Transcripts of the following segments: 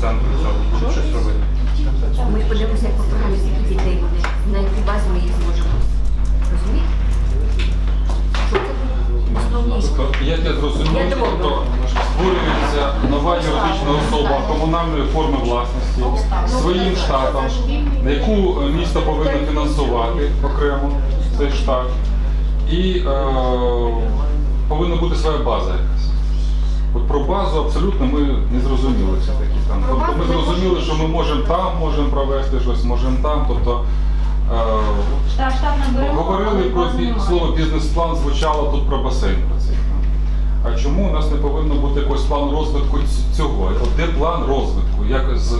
центру цього щось робити. Ми подивимося, як по скільки дітей буде, на якій базі ми їх зможемо. Розумієте? Що це основні? Як я зрозумів, Я думаю, тобто створюється нова юридична особа комунальної форми власності своїм штатом, на яку е, місто повинно фінансувати окремо цей штат, і е, повинна бути своя база. От про базу абсолютно ми не зрозуміли все таки там. Тобто ми зрозуміли, що ми можемо там, можемо провести щось, можемо там. Тобто е. Говорили про слово бізнес-план, звучало тут про басейн. про цей. А чому у нас не повинно бути якийсь план розвитку цього? От де план розвитку? Як з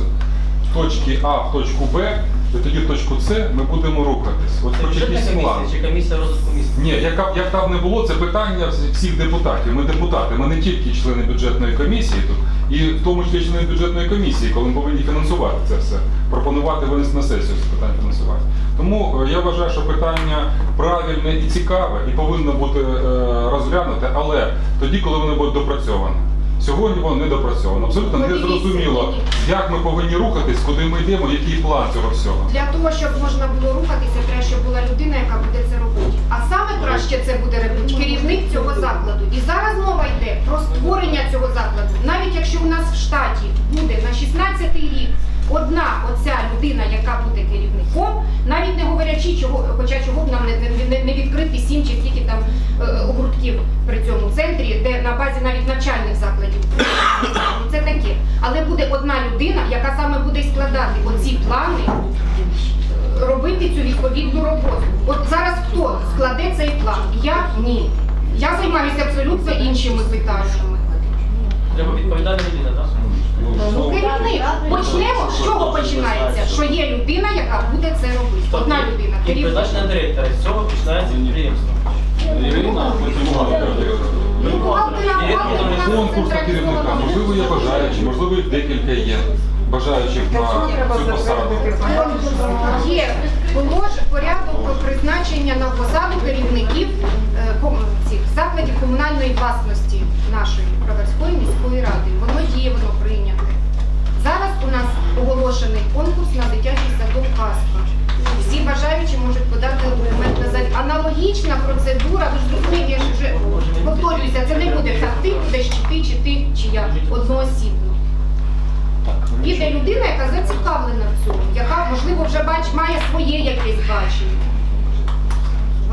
точки А в точку Б, і тоді точку С ми будемо рухатись. От хоч якийсь план. комісія чи комісія розвитку міста? Ні, яка, як там не було, це питання всіх депутатів. Ми депутати, ми не тільки члени бюджетної комісії тут, і в тому числі члени бюджетної комісії, коли ми повинні фінансувати це все, пропонувати винести на сесію це питання фінансування. Тому е, я вважаю, що питання правильне і цікаве, і повинно бути е, розглянуте, але тоді, коли воно буде допрацьоване. Сьогодні воно не допрацьовано. Абсолютно не зрозуміло, як ми повинні рухатись, куди ми йдемо, який план цього всього. Для того, щоб можна було рухатися, треба, щоб була людина, яка буде це робити. А саме краще це буде робити керівник цього закладу. І зараз мова йде про створення цього закладу. Навіть якщо у нас в штаті буде на 16-й рік одна оця людина, яка буде керівником, навіть не говорячи, чого, хоча чого б нам не, не, не відкрити сім чи скільки там е, гуртків при цьому центрі, де на базі навіть навчальних закладів. Ну, Це таке. Але буде одна людина, яка саме буде складати оці плани робити цю відповідну роботу. От зараз хто складе цей план? Я ні. Я займаюся абсолютно іншими питаннями. Треба відповідальна людина, так? Ну, керівник. Почнемо, з чого починається? Що є людина, яка буде це робити. Одна людина, І керівник. призначення директора. З цього починається підприємство. Ірина, Ну, бухгалтера, бухгалтера у нас конкурс на керівника. Можливо, є бажаючі, можливо, їх декілька є бажаючих на цю посаду. Є полож порядок призначення на посаду керівників е, ком- цих закладів комунальної власності нашої Броварської міської ради. Воно є, воно прийняте. У нас оголошений конкурс на дитячий садок «Казка». Всі бажаючі можуть подати документ на заль. Аналогічна процедура, ви ж розумієте, я ж вже повторююся, це не буде так, ти будеш чи ти, чи ти, чи я одноосібно. Піде людина, яка зацікавлена в цьому, яка, можливо, вже бач, має своє якесь бачення.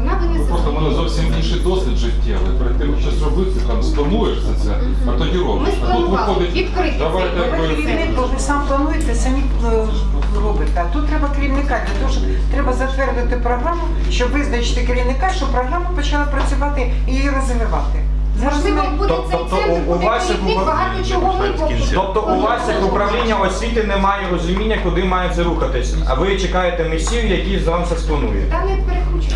Вона винесе. Просто в мене зовсім інший досвід життєвий. Перед тим, як щось робити, там сплануєш за це, а тоді Ми робиш. А тут спланували, виходить, відкрити давайте ви-. Керівник, сам плануєте, самі е, робите. А тут треба керівника. Для того, щоб треба затвердити програму, щоб визначити керівника, щоб програма почала працювати і її розвивати. Можливо, буде цей Тобто центр, у- у буде керівник, багато чого ми поки що. Тобто у вас як управління освіти немає розуміння, куди має це рухатись. А ви чекаєте месію, який за вам це спланує. Та не перекручуйте.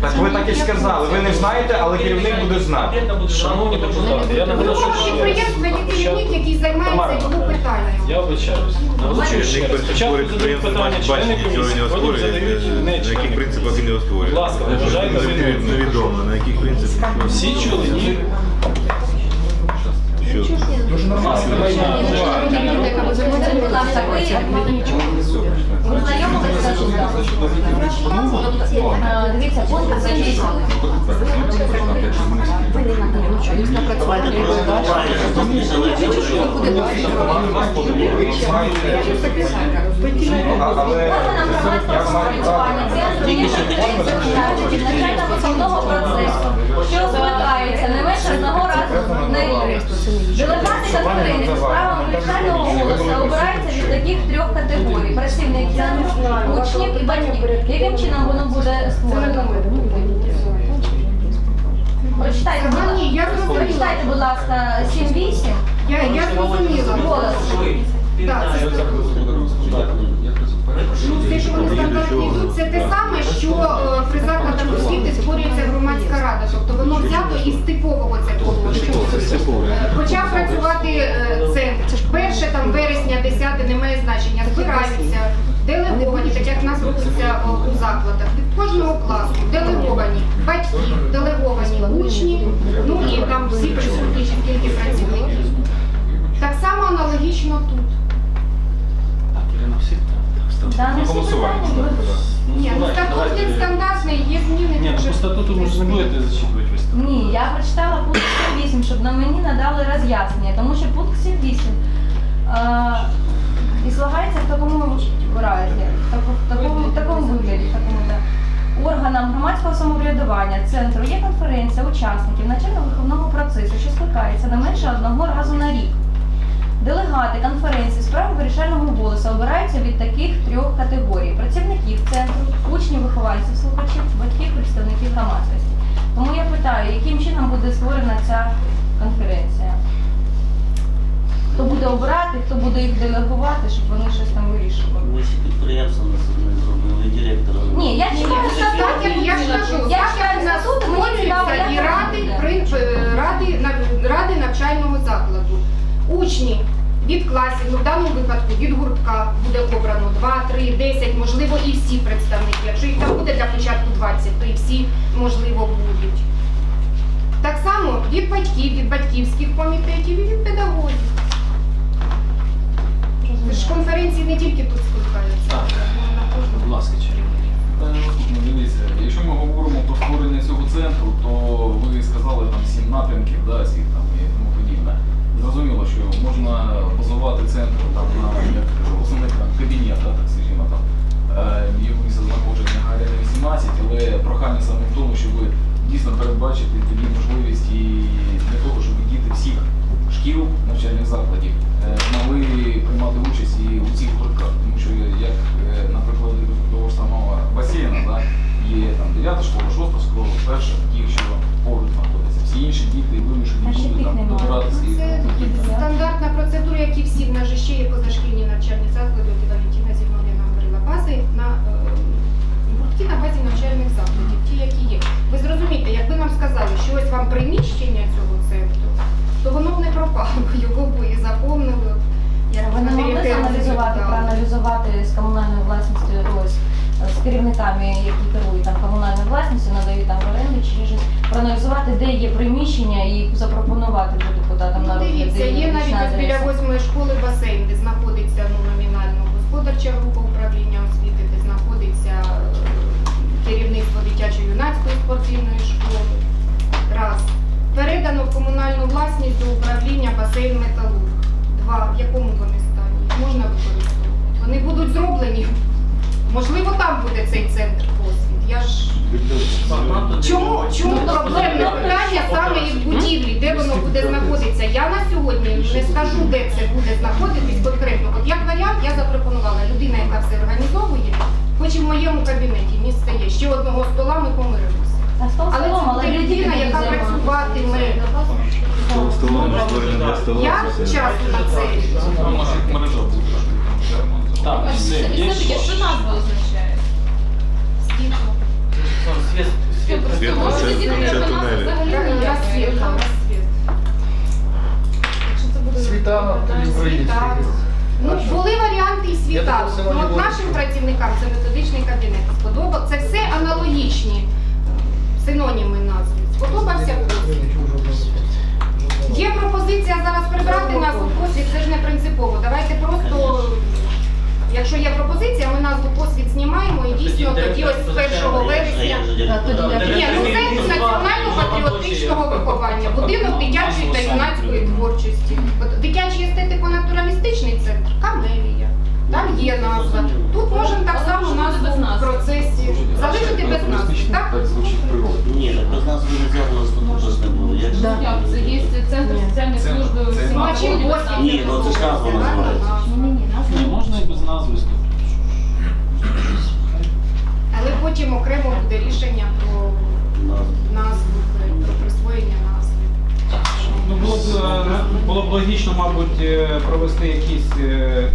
Так ви так і сказали. Ви не знаєте, але керівник буде знати. Шановні депутати, я наголошую, кожного що підприємства є керівник, який займається його питанням. я вибачаюсь. Наголошую ще раз. Спочатку задають питання члени комісії, потім задають не на яких члени принципах він його створює? Будь ласка, не вважайте за Невідомо, на яких принципах. Всі чули? Ні. Що? Дуже нормально. Дивіться, Але я маю право. що скликається не менше одного разу на рік. Делегати та тварини з правом голосу обираються від таких трьох категорій – працівників, учнів і батьків. Яким чином воно буде створено? Прочитайте, будь Ні, я ласка, зрозуміла. прочитайте, будь ласка, 7-8. Я, я зрозуміла. Голос. Так, це Ну, те, що вони стандартні йдуть, це те саме, що е, при закладах освіти створюється громадська рада. Тобто воно взято із типового це положення. Е, Почав працювати е, центр. Перше там вересня, 10 не має значення. Збираються, делеговані, так як о, у закладах. Від кожного класу делеговані батьки, делеговані учні, ну і там всі присутні, чи скільки працівників. Так само аналогічно тут. Так, Ірина, всі На голосування питання ставте. Ні, ну статут він стандартний, є зміни. Ні, ну по статуту ви ж не будете зачитувати весь статут. Ні, я прочитала пункт 7.8, щоб на мені надали роз'яснення, тому що пункт 7.8 е, і злагається в такому разі, в такому, в такому вигляді, в такому, да. Органам громадського самоврядування центру є конференція учасників навчально-виховного процесу, що скликається не менше одного разу на рік. Делегати конференції з права вирішального голосу обираються від таких трьох категорій: працівників центру, учнів, вихованців, слухачів, батьків, представників громадськості. Тому я питаю, яким чином буде створена ця конференція? Хто буде обирати, хто буде їх делегувати, щоб вони щось там вирішували? Ви всі підприємства на собі зробили, і директора. Ні, я читаю Так, як я ж кажу, Я як нас статут, мені цікаво, і ради, при- е, ради, ради навчального закладу. Учні від класів, ну в даному випадку від гуртка буде обрано 2, 3, 10, можливо, і всі представники. Якщо їх там буде для початку 20, то і всі, можливо, будуть. Так само від батьків, від батьківських комітетів і від педагогів. Ж конференції не тільки тут скликаються. Так. Будь ласка. Питання наступне, дивіться, якщо ми говоримо про створення цього центру, то ви сказали там сім напрямків, да, всіх там і тому подібне. Зрозуміло, що можна базувати центр там на як основних там, кабінетах, так скажімо там, е, є місце знаходження Гарріна 18, але прохання саме в тому, щоб дійсно передбачити тоді можливість і для того, щоб діти всіх шкіл навчальних закладів е, могли приймати участь і у цих гуртках. Тому що як, е, наприклад, того ж самого басейна, да, є там 9 школа, 6 школа, перша, ті, що поруч знаходяться. Всі інші діти вимушені тих там добиратися і Це стандартна процедура, як і всі. В нас же ще є позашкільні навчальні заклади, от і Валентина Зіновна говорила, бази на е, гуртки на базі навчальних закладів, ті, які є. Ви зрозумієте, якби нам сказали, що ось вам приміщення цього пропало, його б і заповнили. Не могли аналізувати, проаналізувати з комунальною власністю, ось з керівниками, які керують там комунальною власністю, надають там в оренду чи щось, проаналізувати, де є приміщення і запропонувати вже депутатам на Ну, розгляд. Дивіться, є навіть біля восьмої школи басейн, де знаходиться ну, номінально господарча група управління освіти, де знаходиться е, керівництво дитячо-юнацької спортивної. Передано в комунальну власність до управління басейн Металург. Два. В якому вони стані? Можна використовувати. Вони будуть зроблені. Можливо, там буде цей центр освіт. Я ж Чому, чому проблемне питання саме і в будівлі, де воно буде знаходитися? Я на сьогодні не скажу, де це буде знаходитись конкретно. От як варіант я запропонувала людина, яка все організовує, хоч і в моєму кабінеті місце є. Ще одного стола ми помиримося. А стол Але столом, це але буде людина, яка займатися. працюватиме. Столом створення для стола. Я часу на це. Ну. Так, все, є що назва означає? Світло. Світ, світ, Світло це- це тунелі. Світанок, Світанок. Ну, були варіанти і світанок. Я Ну, от сьогодні нашим працівникам це методичний кабінет сподобав. Це все аналогічні синоніми назви. Сподобався досвід. Є пропозиція зараз прибрати назву посвід, це ж не принципово. Давайте просто, якщо є пропозиція, ми назву посвід знімаємо і дійсно тоді ось з 1 вересня. Ні, ну це національно-патріотичного виховання, будинок дитячої та юнацької творчості. От дитячий естетико-натуралістичний центр Камелія. Там є назва. Тут можемо так само назву в процесі залишити без так без нас ви не було статуту ж не було. Як же? Як це є центр соціальної Це- служби це всіма Ну. Ні, ну це ж назва називається. Ні-ні-ні, нас Ні, можна і без назви. Але потім окремо буде рішення про Назва. назву, про присвоєння назви. Ну, було б, е, було б логічно, мабуть, е, провести якийсь е,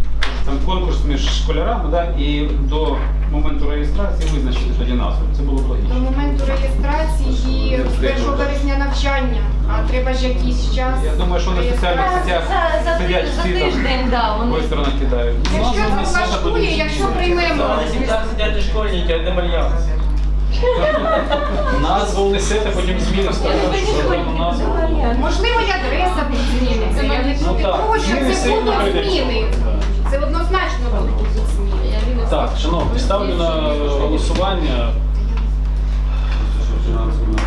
там конкурс між школярами, да, і до моменту реєстрації визначити тоді назву. Це було б До логічно. моменту реєстрації з 1 навчання, а треба ж якийсь час. Я думаю, що на соціальних За, сетях за, за, сидять ти- за всі там тиждень, да, вони вистрано кидають. Якщо це влаштує, якщо приймемо. Зараз сидять школьники, а де мальянс. Назву несете, потім зміни вставляєте програмну назву. Можливо, і адреса буде зміниться. Я не Ну так, того, що зміни це сильно будуть зміни. Це однозначно будуть зміни. Так, шановні, ставлю на голосування.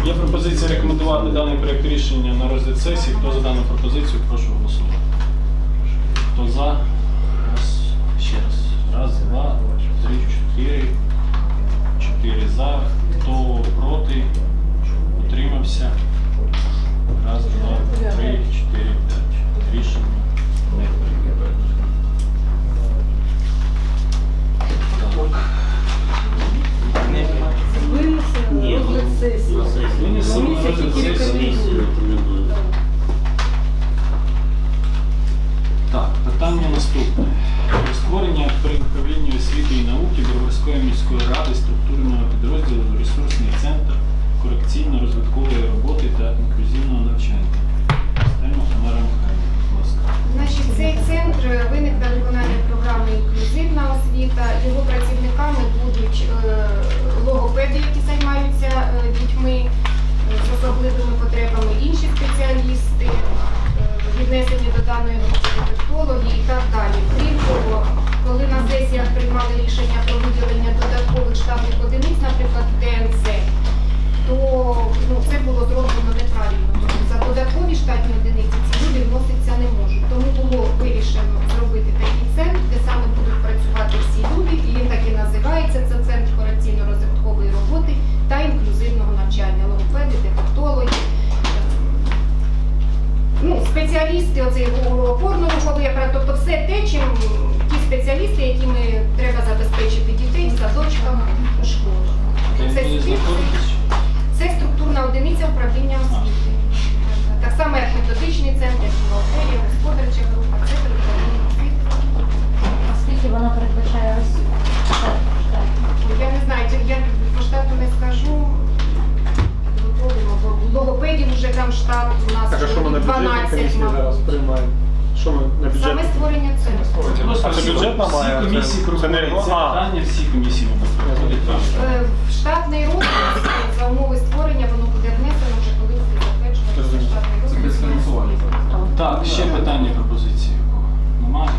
Є пропозиція рекомендувати даний проєкт рішення на розгляд сесії. Хто за дану пропозицію, прошу голосувати. Хто за? Раз, ще раз. Раз, два, три, чотири. Чотири за. Хто проти? Утримався. Раз, два, три, чотири, п'ять. Рішення не прийнято. Так. Ні, ну, на сесії. Винесемо на розгляд сесії. Комісію рекомендую. Так, питання наступне. Про створення при управлінні освіти і науки Броварської міської ради структурного підрозділу ресурсний центр корекційно-розвиткової роботи та інклюзивного навчання. Стельма Тамара Михайлівна, будь ласка. Значить, цей центр виник на виконання програми інклюзивна освіта. Його працівниками будуть е, логопеди, які займаються е, дітьми е, з особливими потребами, інші спеціалісти, е, віднесені до даної групи дефектологи в садочках, у школах. Де Це це структурна одиниця управління освіти. Так само, як методичний центр, як бухгалтерія, господарча група, це при освіти. Скільки вона передбачає осіб? Я не знаю, я по штату не скажу. Логопедів вже там штат у нас Так, а що ми на бюджетній 12, комісії мабуть. зараз приймаємо? Що ми на Саме створення центру. А це всі- бюджетна всі має, комісії це- це не проходять це регла- а. питання, всі комісії проходять. Е, в Штатний розпис за умови створення воно буде внесено вже коли буде затверджуватися штатний Це розпис. Так, ще питання пропозиції. у кого? Немає?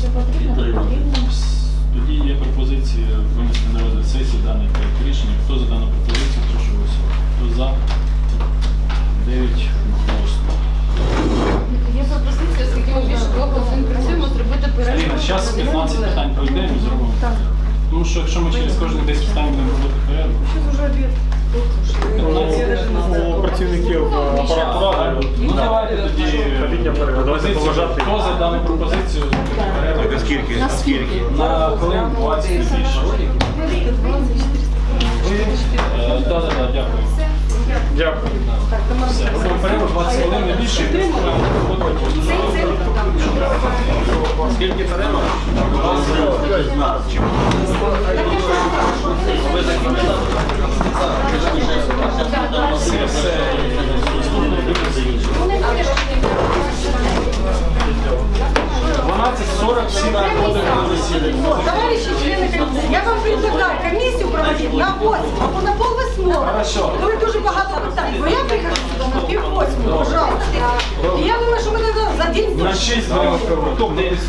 Ще потрібно? Потрібно. Тоді є пропозиція винести на розгляд сесії даний проект рішення. Хто за дану пропозицію, прошу голосувати. Хто за? Дев'ять. Пропозиція, оскільки ми більше двох годин працюємо, зробити перерву. Аліна, зараз 15 питань пройдемо і зробимо. Тому що якщо ми через кожні 10 питань будемо робити перерву, У працівників е, апарату ради. ну давайте тоді перерва. Давайте пропозицію. поважати. Хто за дану пропозицію перерву? Скільки? Скільки? На хвилин 20 і більше. Е, Да, да, да, дякую. Дякую. Все, робимо перерву 20 хвилин не більше. Скільки перерва? Ви закінчили?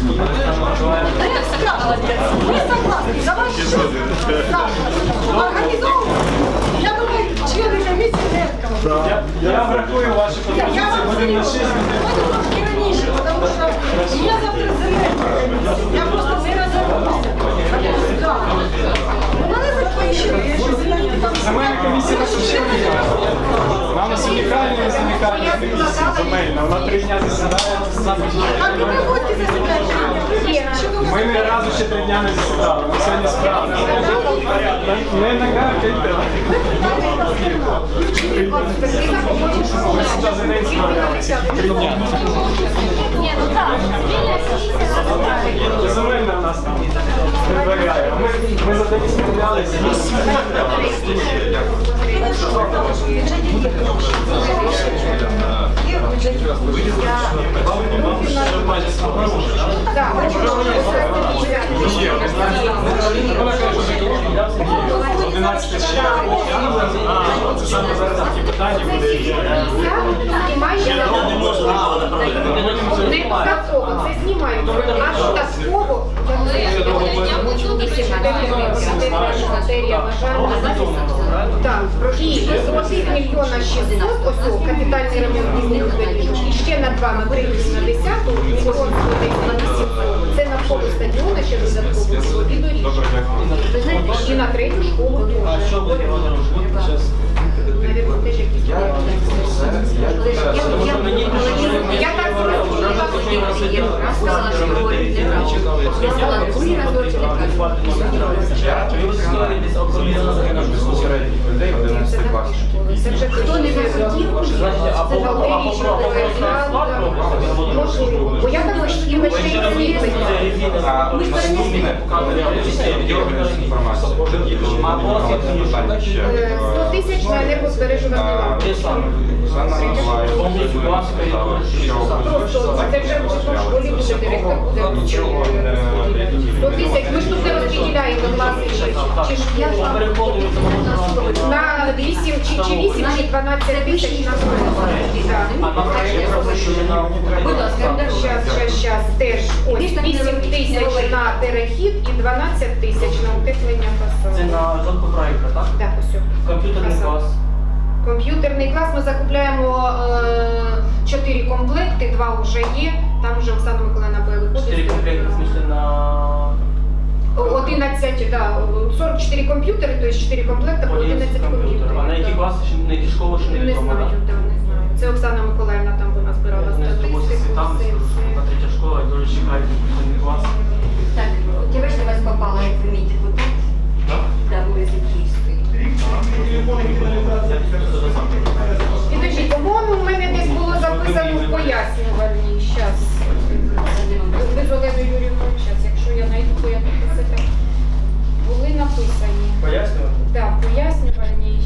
Тобто, Да я всегда молодец. Вы согласны? Давайте организовывать. Я думаю, члены комиссии не этому. Я, я врахую ваші Я, пропозиції, я вам будемо на 6 Давайте трошки раніше, потому що я завтра занятия. Я просто не розуміюся. Да. Вона не закінчила, я ще знаю там. Земельна комісія на що Вона у нас унікальна замікальна комісія земельна. Вона три дня засідає. Засідати. Ми ні разу ще три дня не засідали. Ми сьогодні справді. Не накаркайте. Ми сюди за день справлялися. Три дня. Ми, за день справлялися. Так, 11 ще це саме зараз такі питання буде. ці 50 знімається Я не можу ніколи не проведено. Це знімають. А додатково, матерія, на жаль, так, і з 1 мільйона 600, ось капітальний ремонт і ще на 2, на 3, на 10, мільйон 110 на 800. Це навколо стадіона ще додатково було, і доріжки. Ви знаєте, І на третю школу що Я так зрозуміла. Я сказала, що говорить. Я сказала, другий раз говорить неправду. Ви сказали, десь около Середніх людей 11. Це вже хто не захотів, це галерії. Бо я також і ми ще й. А наступне відділення інформації. Питання ще. Е, 100 тисяч на енергозбережувальні лампи. Де саме? Оксана Миколаївна сказала, що Просто це вже в школі буде директор, буде е, 100 тисяч. Ми ж тут розподіляємо класи чи- школи. На 8 чи, чи 8 чи 12 тисяч на Будь ласка, Щас, щас, щас, теж ось 8 тисяч на перехід і 12 тисяч на утеплення Це на розробку проєкту, так? Так, ось. Комп'ютерний клас. Комп'ютерний клас ми закупляємо е, 4 комплекти, 2 вже є. Там вже Оксана Миколаївна буде виходити. Чотири комплекти, в смысле, на... 11, да, 44 комп'ютери, тобто 4 комплекти по 11 11 комп'ютерів. А на які класи, ще- на які школи ще не Не відомо, знаю, так? да, не знаю. Це Оксана Миколаївна там вона збирала Не статистику. там, все, все. на третя школа, і дуже чекають комп'ютерний клас. Так, от я бачите, вас попала, як ви мій депутат. Так? Да, ви з Київської. Я після сам. По-моєму, в мене десь було записано в пояснювальній. Щас. Ви з Оленою Юрівною, щас, я найду, я підписати, були написані. Пояснювальні? Так, пояснювальні.